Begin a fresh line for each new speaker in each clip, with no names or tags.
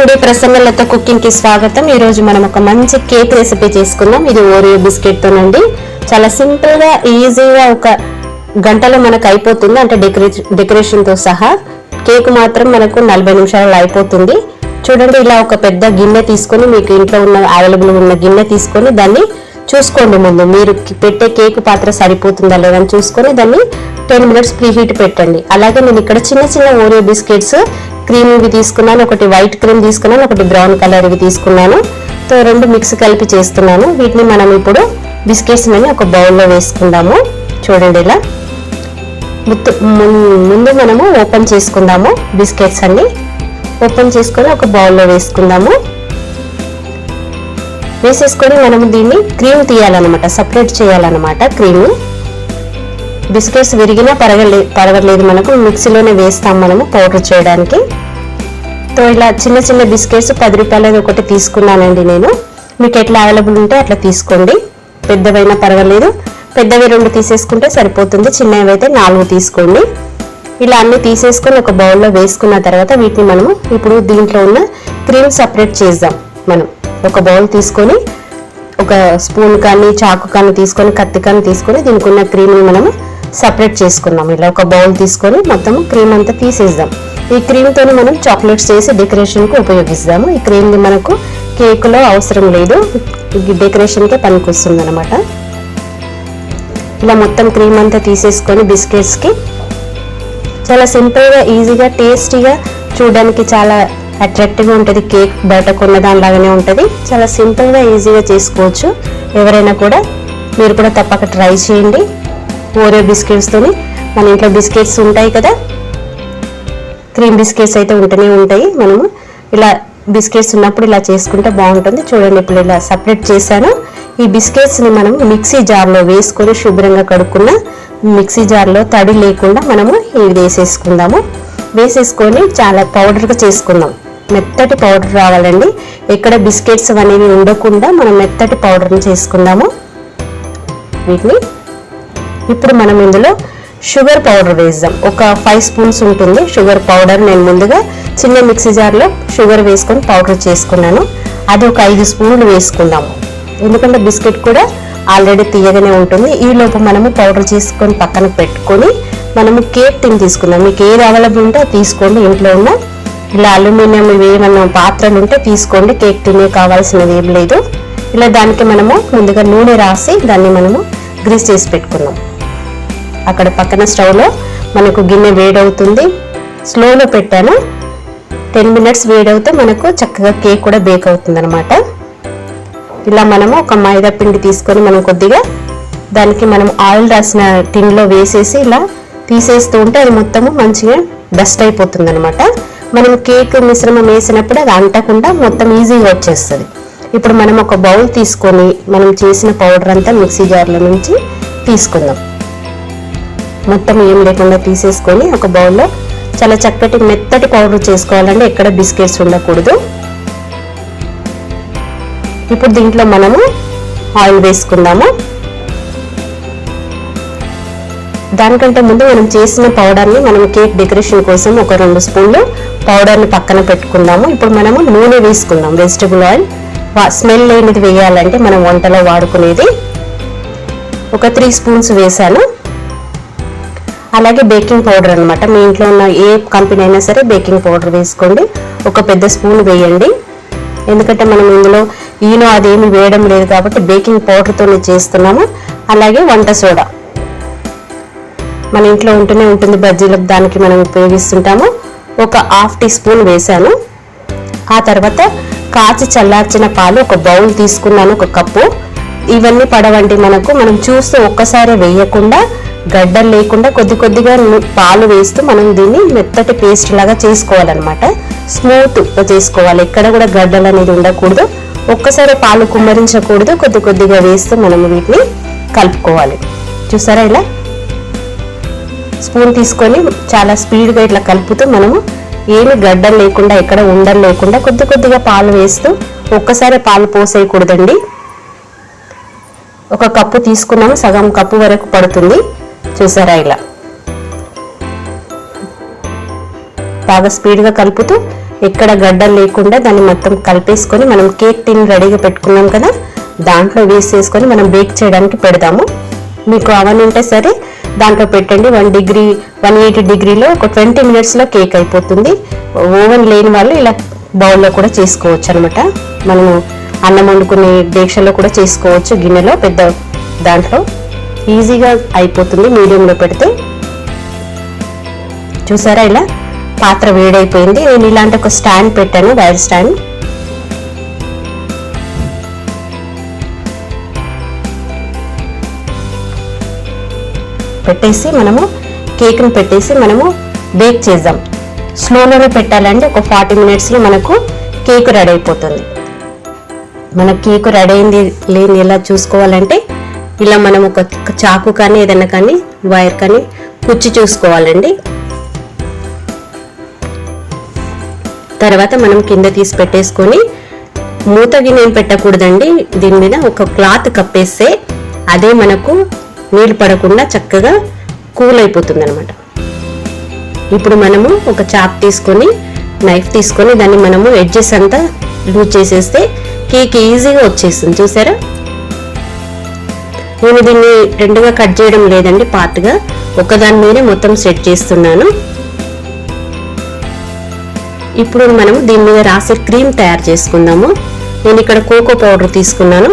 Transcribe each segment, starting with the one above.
Hi అండి ప్రసన్నలత కుకింగ్కి స్వాగతం. ఈ రోజు మనం ఒక మంచి కేక్ రెసిపీ చేసుకుందాం. ఇది ఓరియో బిస్కెట్ తోనండి చాలా సింపుల్గా ఈజీగా ఒక గంటలో మనకు అయిపోతుంది. అంటే డెకరేషన్ డెకరేషన్తో సహా కేక్ మాత్రం మనకు నలభై నిమిషాలు అయిపోతుంది. చూడండి ఇలా ఒక పెద్ద గిన్నె తీసుకొని మీకు ఇంట్లో ఉన్న అవైలబుల్ ఉన్న గిన్నె తీసుకొని దాన్ని చూసుకోండి ముందు. మీరు పెట్టే కేక్ పాత్ర సరిపోతుందా లేదని చూసుకొని దాన్ని టెన్ మినిట్స్ ప్రీహీట్ పెట్టండి. అలాగే నేను ఇక్కడ చిన్న చిన్న ఓరియో బిస్కెట్స్ క్రీమ్ ఇవి తీసుకున్నాను ఒకటి వైట్ క్రీమ్ తీసుకున్నాను ఒకటి బ్రౌన్ కలర్ ఇవి తీసుకున్నాను. తో రెండు మిక్స్ కలిపి చేస్తున్నాను. వీటిని మనం ఇప్పుడు బిస్కెట్స్ అని ఒక బౌల్లో వేసుకుందాము. చూడండి ఇలా. ముందు మనము ఓపెన్ చేసుకుందాము బిస్కెట్స్ అన్ని. ఓపెన్ చేసుకొని ఒక బౌల్లో వేసుకుందాము. వేసేసుకొని మనము దీన్ని క్రీమ్ తీయాలన్నమాట సపరేట్ చేయాలన్నమాట క్రీమ్. బిస్కెట్స్ విరిగినా పరగలే పరగలేదు మనకు. మిక్సీలోనే వేస్తాం మనము పౌడర్ చేయడానికి. సో ఇలా చిన్న చిన్న బిస్కెట్స్ పది రూపాయలది ఒకటి తీసుకున్నానండి నేను. మీకు ఎట్లా అవైలబుల్ ఉంటే అట్లా తీసుకోండి. పెద్దవైనా పర్వాలేదు. పెద్దవి రెండు తీసేసుకుంటే సరిపోతుంది. చిన్నవి అయితే నాలుగు తీసుకోండి. ఇలా అన్ని తీసేసుకొని ఒక బౌల్లో వేసుకున్న తర్వాత వీటిని మనము ఇప్పుడు దీంట్లో ఉన్న క్రీమ్ సపరేట్ చేద్దాం మనం. ఒక బౌల్ తీసుకొని ఒక స్పూన్ కానీ చాకు కానీ తీసుకొని కత్తి కానీ తీసుకొని దీనికి ఉన్న క్రీమ్ని మనము సపరేట్ చేసుకుందాం ఇలా ఒక బౌల్ తీసుకొని మొత్తం క్రీమ్ అంతా తీసేద్దాం. ఈ క్రీమ్తో మనం చాక్లెట్స్ చేసి డెకరేషన్కి ఉపయోగిస్తాము. ఈ క్రీమ్ని మనకు కేకులో అవసరం లేదు. డెకరేషన్కే పనికొస్తుంది అనమాట ఇలా మొత్తం క్రీమ్ అంతా తీసేసుకొని బిస్కెట్స్కి చాలా సింపుల్గా ఈజీగా టేస్టీగా చూడడానికి చాలా అట్రాక్టివ్గా ఉంటుంది. కేక్ బయట కొన్న దానిలాగానే ఉంటుంది. చాలా సింపుల్గా ఈజీగా చేసుకోవచ్చు. ఎవరైనా కూడా మీరు కూడా తప్పక ట్రై చేయండి. ఓరే బిస్కెట్స్తోని మన ఇంట్లో బిస్కెట్స్ ఉంటాయి కదా క్రీమ్ బిస్కెట్స్ అయితే ఉంటూనే ఉంటాయి. మనము ఇలా బిస్కెట్స్ ఉన్నప్పుడు ఇలా చేసుకుంటే బాగుంటుంది. చూడండి ఇప్పుడు ఇలా సపరేట్ చేశాను. ఈ బిస్కెట్స్ని మనం మిక్సీ జార్లో వేసుకొని శుభ్రంగా కడుక్కున్న మిక్సీ జార్లో తడి లేకుండా మనము ఇవి వేసేసుకుందాము. వేసేసుకొని చాలా పౌడర్గా చేసుకుందాం. మెత్తటి పౌడర్ రావాలండి. ఎక్కడ బిస్కెట్స్ అనేవి ఉండకుండా మనం మెత్తటి పౌడర్ని చేసుకుందాము. వీటిని ఇప్పుడు మనం ఇందులో షుగర్ పౌడర్ వేద్దాం. ఒక ఫైవ్ స్పూన్స్ ఉంటుంది షుగర్ పౌడర్. నేను ముందుగా చిన్న మిక్సీ జార్లో షుగర్ వేసుకొని పౌడర్ చేసుకున్నాను. అది ఒక ఐదు స్పూన్లు వేసుకుందాము. ఎందుకంటే బిస్కెట్ కూడా ఆల్రెడీ తీయగానే ఉంటుంది. ఈ లోపు మనము పౌడర్ చేసుకొని పక్కన పెట్టుకొని మనము కేక్ టిన్ తీసుకుందాం. మీకు ఏది అవైలబుల్ ఉంటే అది తీసుకోండి. ఇంట్లో ఉన్న ఇలా అల్యూమినియం ఇవి ఏమన్నా పాత్రలు ఉంటే తీసుకోండి. కేక్ టినే కావాల్సినది ఏం లేదు. ఇలా దానికి మనము ముందుగా నూనె రాసి దాన్ని మనము గ్రీస్ చేసి పెట్టుకున్నాం. అక్కడ పక్కన స్టవ్లో మనకు గిన్నె వేడవుతుంది. స్లోలో పెట్టాను. టెన్ మినిట్స్ వేడవుతే మనకు చక్కగా కేక్ కూడా బేక్ అవుతుంది అనమాట ఇలా మనము ఒక మైదా పిండి తీసుకొని మనం కొద్దిగా దానికి మనం ఆయిల్ రాసిన టిన్లో వేసేసి ఇలా తీసేస్తూ ఉంటే అది మొత్తము మంచిగా డస్ట్ అయిపోతుంది అనమాట మనం కేక్ మిశ్రమం వేసినప్పుడు అది అంటకుండా మొత్తం ఈజీగా వచ్చేస్తుంది. ఇప్పుడు మనం ఒక బౌల్ తీసుకొని మనం చేసిన పౌడర్ అంతా మిక్సీ జార్లో నుంచి తీసుకుందాం. మొత్తం ఏం లేకుండా తీసేసుకొని ఒక బౌల్లో చాలా చక్కటి మెత్తటి పౌడర్ చేసుకోవాలంటే ఎక్కడ బిస్కెట్స్ ఉండకూడదు. ఇప్పుడు దీంట్లో మనము ఆయిల్ వేసుకుందాము. దానికంటే ముందు మనం చేసిన పౌడర్ని మనం కేక్ డెకరేషన్ కోసం ఒక రెండు స్పూన్లు పౌడర్ని పక్కన పెట్టుకుందాము. ఇప్పుడు మనము నూనె వేసుకుందాం. Vegetable oil. స్మెల్ లేనిది వేయాలంటే మనం వంటలో వాడుకునేది ఒక త్రీ స్పూన్స్ వేసాను అలాగే బేకింగ్ పౌడర్ అనమాట మీ ఇంట్లో ఉన్న ఏ కంపెనీ అయినా సరే బేకింగ్ పౌడర్ వేసుకోండి. ఒక పెద్ద స్పూన్ వేయండి. ఎందుకంటే మనం ఇందులో ఈనో అదేమి వేయడం లేదు కాబట్టి బేకింగ్ పౌడర్తోనే చేస్తున్నాము. అలాగే వంట సోడా. మన ఇంట్లో ఉంటూనే ఉంటుంది బజ్జీలకు దానికి మనం ఉపయోగిస్తుంటాము. ఒక హాఫ్ టీ స్పూన్ వేసాను ఆ తర్వాత కాచి చల్లార్చిన పాలు ఒక బౌల్ తీసుకున్నాను ఒక కప్పు. ఇవన్నీ పడవండి మనకు. మనం చూస్తూ ఒక్కసారి వేయకుండా గడ్డలు లేకుండా కొద్ది కొద్దిగా పాలు వేస్తూ మనం దీన్ని మెత్తటి పేస్ట్ లాగా చేసుకోవాలన్నమాట. స్మూత్ చేసుకోవాలి. ఎక్కడ కూడా గడ్డలు అనేది ఉండకూడదు. ఒక్కసారి పాలు కుమ్మరించకూడదు. కొద్ది కొద్దిగా వేస్తూ మనం వీటిని కలుపుకోవాలి. చూసారా ఇలా? స్పూన్ తీసుకొని చాలా స్పీడ్గా ఇట్లా కలుపుతూ మనము ఏమి గడ్డలు లేకుండా ఎక్కడ ఉండలు లేకుండా కొద్ది కొద్దిగా పాలు వేస్తూ ఒక్కసారి పాలు పోసేయకూడదండి. ఒక కప్పు తీసుకున్నాము. సగం కప్పు వరకు పడుతుంది. చూసారా ఇలా? బాగా స్పీడ్గా కలుపుతూ ఎక్కడ గడ్డ లేకుండా దాన్ని మొత్తం కలిపేసుకొని మనం కేక్ టిన్ రెడీగా పెట్టుకున్నాం కదా దాంట్లో వేసేసుకొని మనం బేక్ చేయడానికి పెడదాము. మీకు అవన్నీ ఉంటే సరే దాంట్లో పెట్టండి. వన్ డిగ్రీ వన్ ఎయిటీ డిగ్రీలో ఒక ట్వంటీ మినిట్స్లో కేక్ అయిపోతుంది. ఓవెన్ లేని వాళ్ళు ఇలా బౌల్లో కూడా చేసుకోవచ్చు అనమాట మనము అన్నం వండుకునే దీక్షలో కూడా చేసుకోవచ్చు గిన్నెలో పెద్ద దాంట్లో. ఈజీగా అయిపోతుంది మీడియంలో పెడితే. చూసారా ఇలా? పాత్ర వేడైపోయింది. నేను ఇలాంటి ఒక స్టాండ్ పెట్టాను వైర్ స్టాండ్. పెట్టేసి మనము కేక్ను పెట్టేసి మనము బేక్ చేద్దాం. స్లోలోనే పెట్టాలంటే ఒక ఫార్టీ మినిట్స్లో మనకు కేక్ రెడీ అయిపోతుంది. మన కేక్ రెడీ అయింది లేని ఎలా చూసుకోవాలంటే ఇలా మనం ఒక చాకు కానీ ఏదైనా కానీ వైర్ కానీ కుచ్చి చూసుకోవాలండి. తర్వాత మనం కింద తీసి పెట్టేసుకొని మూత గిన్నెం పెట్టకూడదండి. దీని మీద ఒక క్లాత్ కప్పేస్తే అదే మనకు నీళ్ళు పడకుండా చక్కగా కూల్ అయిపోతుంది అనమాట ఇప్పుడు మనము ఒక చాప్ తీసుకొని నైఫ్ తీసుకొని దాన్ని మనము ఎడ్జెస్ అంతా లూజ్ చేసేస్తే కేక్ ఈజీగా వచ్చేస్తుంది. చూసారా? నేను దీన్ని రెండుగా కట్ చేయడం లేదండి పార్ట్గా ఒకదాని మీదే మొత్తం సెట్ చేస్తున్నాను. ఇప్పుడు మనం దీని మీద రాసే క్రీమ్ తయారు చేసుకుందాము. నేను ఇక్కడ కోకో పౌడర్ తీసుకున్నాను.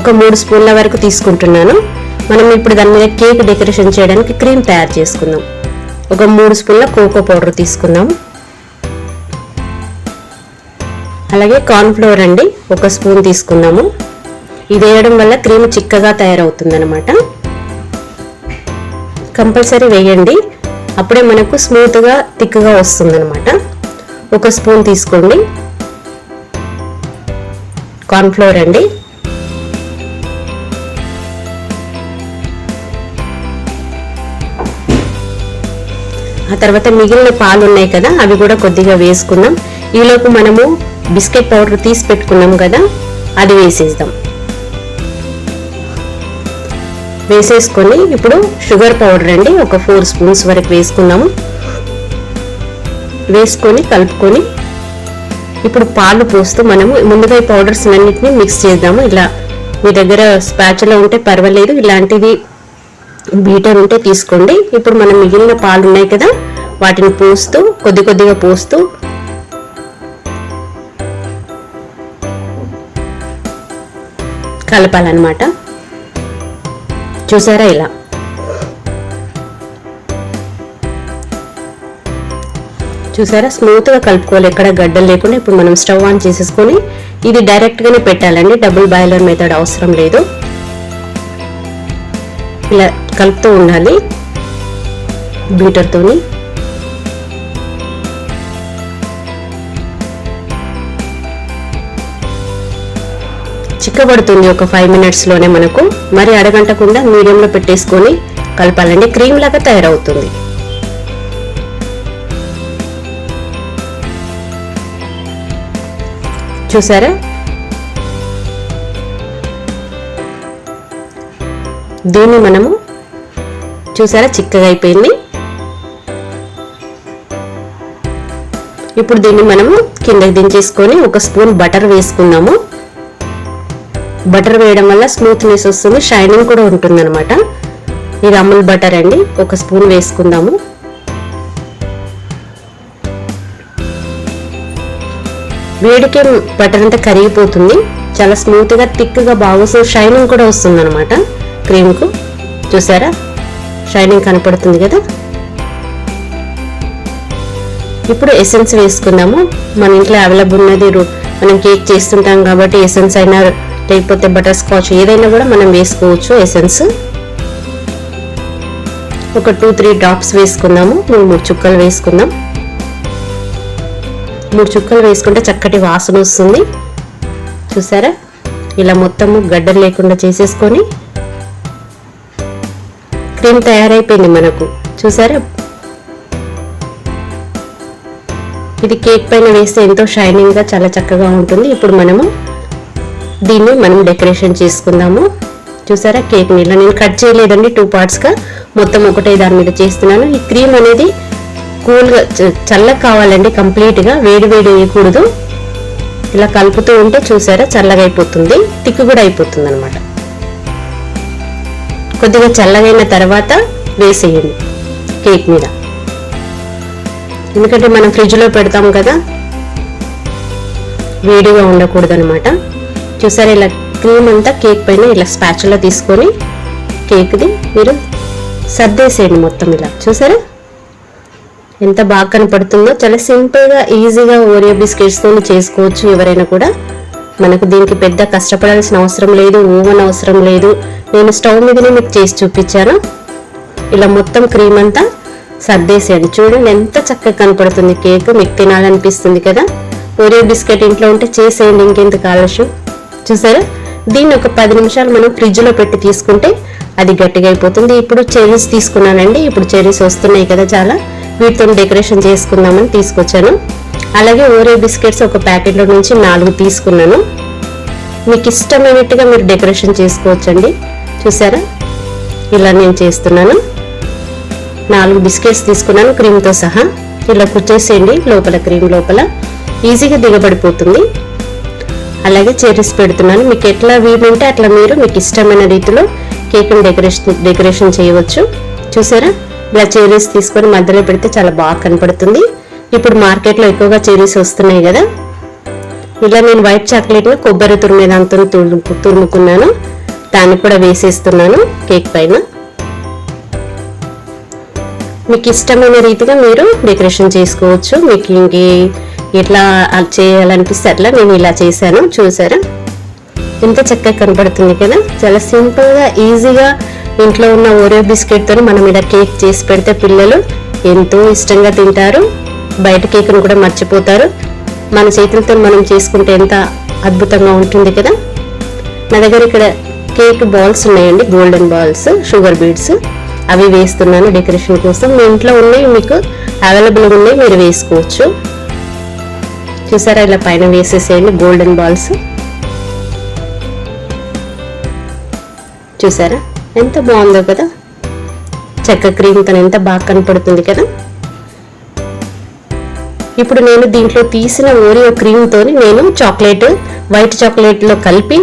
ఒక మూడు స్పూన్ల వరకు తీసుకుంటున్నాను. మనం ఇప్పుడు దాని మీద కేక్ డెకరేషన్ చేయడానికి క్రీమ్ తయారు చేసుకుందాం. ఒక మూడు స్పూన్ల కోకో పౌడర్ తీసుకుందాం. అలాగే కార్న్ఫ్లోర్ అండి ఒక స్పూన్ తీసుకుందాము. ఇది వేయడం వల్ల క్రీమ్ చిక్కగా తయారవుతుందనమాట కంపల్సరీ వేయండి. అప్పుడే మనకు స్మూత్గా థిక్గా వస్తుందనమాట ఒక స్పూన్ తీసుకోండి. కార్న్ఫ్లోర్ అండి. ఆ తర్వాత మిగిలిన పాలు ఉన్నాయి కదా అవి కూడా కొద్దిగా వేసుకుందాం. ఈలోపు మనము బిస్కెట్ పౌడర్ తీసి పెట్టుకున్నాం కదా అది వేసేద్దాం. వేసేసుకొని ఇప్పుడు షుగర్ పౌడర్ అండి ఒక ఫోర్ స్పూన్స్ వరకు వేసుకున్నాము. వేసుకొని కలుపుకొని ఇప్పుడు పాలు పోస్తూ మనము ముందుగా ఈ పౌడర్స్ అన్నింటినీ మిక్స్ చేద్దాము. ఇలా మీ దగ్గర స్పాచులో ఉంటే పర్వాలేదు ఇలాంటిది బీటర్ ఉంటే తీసుకోండి. ఇప్పుడు మనం మిగిలిన పాలు ఉన్నాయి కదా వాటిని పోస్తూ కొద్ది కొద్దిగా పోస్తూ కలపాలన్నమాట. చూసారా ఇలా? చూసారా? స్మూత్గా కలుపుకోవాలి. ఎక్కడ గడ్డలు లేకుండా ఇప్పుడు మనం స్టవ్ ఆన్ చేసేసుకొని ఇది డైరెక్ట్గానే పెట్టాలండి. డబుల్ బాయిలర్ మెథడ్ అవసరం లేదు. ఇలా కలుపుతూ ఉండాలి. బీటర్తోని చిక్కబడుతుంది ఒక ఫైవ్ మినిట్స్లోనే మనకు. మరి అడగంటకుండా మీడియంలో పెట్టేసుకొని కలపాలండి. క్రీమ్ లాగా తయారవుతుంది. చూసారా? దీన్ని మనము చూసారా? చిక్కగా అయిపోయింది. ఇప్పుడు దీన్ని మనము కిందకి దించేసుకొని ఒక స్పూన్ బటర్ వేసుకుందాము. బటర్ వేయడం వల్ల స్మూత్నెస్ వస్తుంది షైనింగ్ కూడా ఉంటుంది అనమాట ఇది అమూల్ బటర్ అండి ఒక స్పూన్ వేసుకుందాము. వేడికే బటర్ అంతా కరిగిపోతుంది చాలా స్మూత్గా థిక్గా బాగా షైనింగ్ కూడా వస్తుంది అనమాట క్రీమ్కు. చూసారా? షైనింగ్ కనపడుతుంది కదా? ఇప్పుడు ఎసెన్స్ వేసుకుందాము. మన ఇంట్లో అవైలబుల్ ఉన్నది మనం కేక్ చేస్తుంటాం కాబట్టి ఎసెన్స్ అయినా లేకపోతే బటర్ స్కాచ్ ఏదైనా కూడా మనం వేసుకోవచ్చు ఎసెన్స్ ఒక టూ త్రీ డ్రాప్స్ వేసుకుందాము. మూడు మూడు చుక్కలు వేసుకుందాం. మూడు చుక్కలు వేసుకుంటే చక్కటి వాసన వస్తుంది. చూసారా? ఇలా మొత్తము గడ్డలు లేకుండా చేసేసుకొని క్రీమ్ తయారైపోయింది మనకు. చూసారా? ఇది కేక్ పైన వేస్తే ఎంతో షైనింగ్గా చాలా చక్కగా ఉంటుంది. ఇప్పుడు మనము దీన్ని మనం డెకరేషన్ చేసుకుందాము. చూసారా కేక్ ఇలా నేను కట్ చేయలేదండి టూ పార్ట్స్గా మొత్తం ఒకటే దాని మీద చేస్తున్నాను. ఈ క్రీమ్ అనేది కూల్గా చల్లగా కావాలండి కంప్లీట్గా వేడి వేడి వేయకూడదు. ఇలా కలుపుతూ ఉంటే చూసారా చల్లగా అయిపోతుంది. తిక్కు కూడా అయిపోతుంది అనమాట కొద్దిగా చల్లగైన తర్వాత వేసేయండి కేక్ మీద. ఎందుకంటే మనం ఫ్రిడ్జ్లో పెడతాం కదా వేడిగా ఉండకూడదు అనమాట చూసారా ఇలా క్రీమ్ అంతా కేక్ పైన ఇలా స్పాచులా తీసుకొని కేక్ది మీరు సర్దేసేయండి మొత్తం ఇలా. చూసారా? ఎంత బాగా కనపడుతుందో. చాలా సింపుల్గా ఈజీగా ఓరియో బిస్కెట్స్తో చేసుకోవచ్చు ఎవరైనా కూడా. మనకు దీనికి పెద్ద కష్టపడాల్సిన అవసరం లేదు ఓవెన్ అవసరం లేదు. నేను స్టవ్ మీదనే మీకు చేసి చూపించాను. ఇలా మొత్తం క్రీమ్ అంతా సర్దేసేయండి. చూడండి ఎంత చక్కగా కనపడుతుంది కేక్. మీకు తినాలనిపిస్తుంది కదా. ఓరియో బిస్కెట్ ఇంట్లో ఉంటే చేసేయండి ఇంకెంత ఆలస్యం. చూసారా? దీన్ని ఒక పది నిమిషాలు మనం ఫ్రిడ్జ్లో పెట్టి తీసుకుంటే అది గట్టిగా అయిపోతుంది. ఇప్పుడు చెరీస్ తీసుకున్నానండి. ఇప్పుడు చెరీస్ వస్తున్నాయి కదా చాలా. వీటితో డెకరేషన్ చేసుకుందామని తీసుకొచ్చాను. అలాగే ఓరే బిస్కెట్స్ ఒక ప్యాకెట్లో నుంచి నాలుగు తీసుకున్నాను. మీకు ఇష్టమైనట్టుగా మీరు డెకరేషన్ చేసుకోవచ్చండి. చూసారా? ఇలా నేను చేస్తున్నాను. నాలుగు బిస్కెట్స్ తీసుకున్నాను క్రీమ్తో సహా. ఇలా కుచ్చేసేయండి లోపల క్రీమ్ లోపల. ఈజీగా దిగబడిపోతుంది. అలాగే చెరీస్ పెడుతున్నాను. మీకు ఎట్లా వీలుంటే అట్లా మీరు మీకు ఇష్టమైన రీతిలో కేక్ని డెకరేషన్ డెకరేషన్ చేయవచ్చు. చూసారా? ఇలా చెరీస్ తీసుకొని మధ్యలో పెడితే చాలా బాగా కనపడుతుంది. ఇప్పుడు మార్కెట్లో ఎక్కువగా చెరీస్ వస్తున్నాయి కదా. ఇలా నేను వైట్ చాక్లెట్ని కొబ్బరి తురిమేదాంతో తురుము తురుముకున్నాను. దాన్ని కూడా వేసేస్తున్నాను కేక్ పైన. మీకు ఇష్టమైన రీతిగా మీరు డెకరేషన్ చేసుకోవచ్చు. మీకు ఇంకే ఎట్లా చేయాలనిపిస్తే అట్లా నేను ఇలా చేశాను చూసారా ఎంత చక్కగా కనపడుతుంది కదా. చాలా సింపుల్గా ఈజీగా ఇంట్లో ఉన్న ఓరియో బిస్కెట్తో మనం ఇలా కేక్ చేసి పెడితే పిల్లలు ఎంతో ఇష్టంగా తింటారు. బయట కేక్ను కూడా మర్చిపోతారు. మన చేతులతో మనం చేసుకుంటే ఎంత అద్భుతంగా ఉంటుంది కదా. నా దగ్గర ఇక్కడ కేక్ బాల్స్ ఉన్నాయండి గోల్డెన్ బాల్స్ షుగర్ బీడ్స్. అవి వేస్తున్నాను డెకరేషన్ కోసం. మీ ఇంట్లో ఉన్నాయి మీకు అవైలబుల్ ఉన్నాయి మీరు వేసుకోవచ్చు. చూసారా ఇలా పైన వేసేసేయండి గోల్డెన్ బాల్స్ చూసారా? ఎంత బాగుందో కదా? చెక్క క్రీమ్తో ఎంత బాగా కనపడుతుంది కదా? ఇప్పుడు నేను దీంట్లో తీసిన ఓరియో క్రీమ్తో నేను చాక్లెట్ వైట్ చాక్లెట్లో కలిపి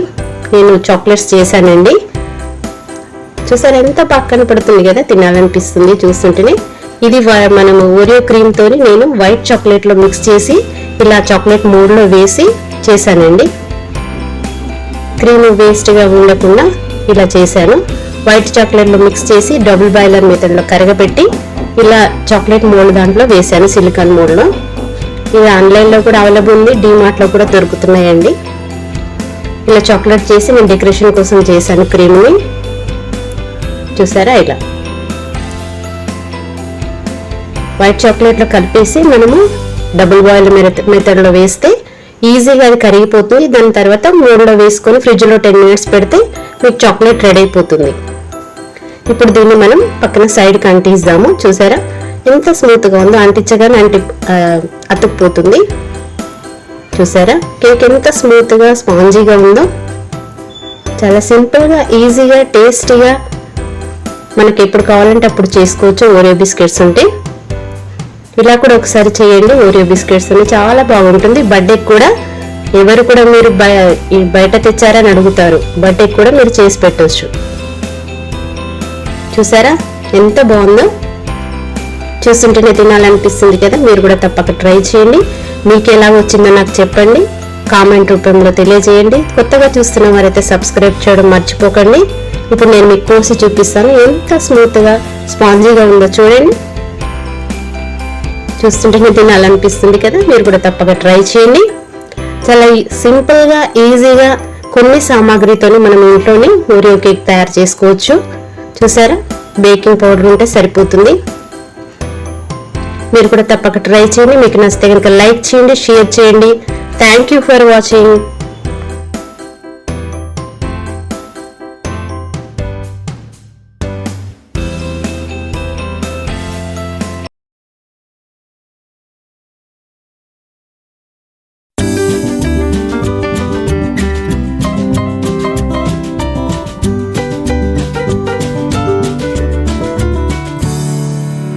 నేను చాక్లెట్స్ చేశానండి. చూసారా? ఎంత బాగా కనపడుతుంది కదా? తినాలనిపిస్తుంది చూస్తుంటేనే. ఇది మనము ఓరియో క్రీమ్తో నేను వైట్ చాక్లెట్లో మిక్స్ చేసి ఇలా చాక్లెట్ మూడ్లో వేసి చేశానండి. క్రీమ్ వేస్ట్గా ఉండకుండా ఇలా చేశాను. వైట్ చాక్లెట్లో మిక్స్ చేసి డబుల్ బాయిలర్ మెథడ్లో కరగబెట్టి ఇలా చాక్లెట్ మోల్డ్ దాంట్లో వేశాను సిలికాన్ మోల్డ్లో ఇది ఆన్లైన్లో కూడా అవైలబుల్ ఉంది డీమార్ట్లో కూడా దొరుకుతున్నాయండి. ఇలా చాక్లెట్ చేసి నేను డెకరేషన్ కోసం చేశాను క్రీమ్ని. చూసారా ఇలా. వైట్ చాక్లెట్లో కలిపేసి మనము డబుల్ బాయిల్ మెథడ్లో వేస్తే ఈజీగా అది కరిగిపోతుంది. దాని తర్వాత మూడులో వేసుకొని ఫ్రిడ్జ్లో టెన్ మినిట్స్ పెడితే మీకు చాక్లెట్ రెడీ అయిపోతుంది. ఇప్పుడు దీన్ని మనం పక్కన సైడ్కి అంటిస్తాము చూసారా? ఎంత స్మూత్గా ఉందో. అంటించగానే అంటి అతుక్కుపోతుంది చూసారా? కేక్ ఎంత స్మూత్గా స్పాంజీగా ఉందో. చాలా సింపుల్గా ఈజీగా టేస్టీగా మనకి ఎప్పుడు కావాలంటే అప్పుడు చేసుకోవచ్చు. ఓరియో బిస్కెట్స్ ఉంటే. ఇలా కూడా ఒకసారి చేయండి. ఓరియో బిస్కెట్స్ అని చాలా బాగుంటుంది. బర్త్డేకి కూడా ఎవరు కూడా మీరు బయట తెచ్చారని అడుగుతారు. బర్త్డేకి కూడా మీరు చేసి పెట్టవచ్చు చూసారా? ఎంత బాగుందో? చూస్తుంటేనే తినాలనిపిస్తుంది కదా. మీరు కూడా తప్పక ట్రై చేయండి. మీకు ఎలా వచ్చిందో నాకు చెప్పండి. కామెంట్ రూపంలో తెలియజేయండి. కొత్తగా చూస్తున్న వారైతే సబ్స్క్రైబ్ చేయడం మర్చిపోకండి. ఇప్పుడు నేను మీకు కోసి చూపిస్తాను. ఎంత స్మూత్గా స్పాంజీగా ఉందో చూడండి. చూస్తుంటేనే తినాలనిపిస్తుంది కదా మీరు కూడా తప్పక ట్రై చేయండి. చాలా సింపుల్గా ఈజీగా కొన్ని సామాగ్రితోనే మనం ఇంట్లోనే ఓరియో కేక్ తయారు చేసుకోవచ్చు. చూసారా? బేకింగ్ పౌడర్ ఉంటే సరిపోతుంది. మీరు కూడా తప్పక ట్రై చేయండి. మీకు నచ్చితే కనుక లైక్ చేయండి షేర్ చేయండి. Thank you for watching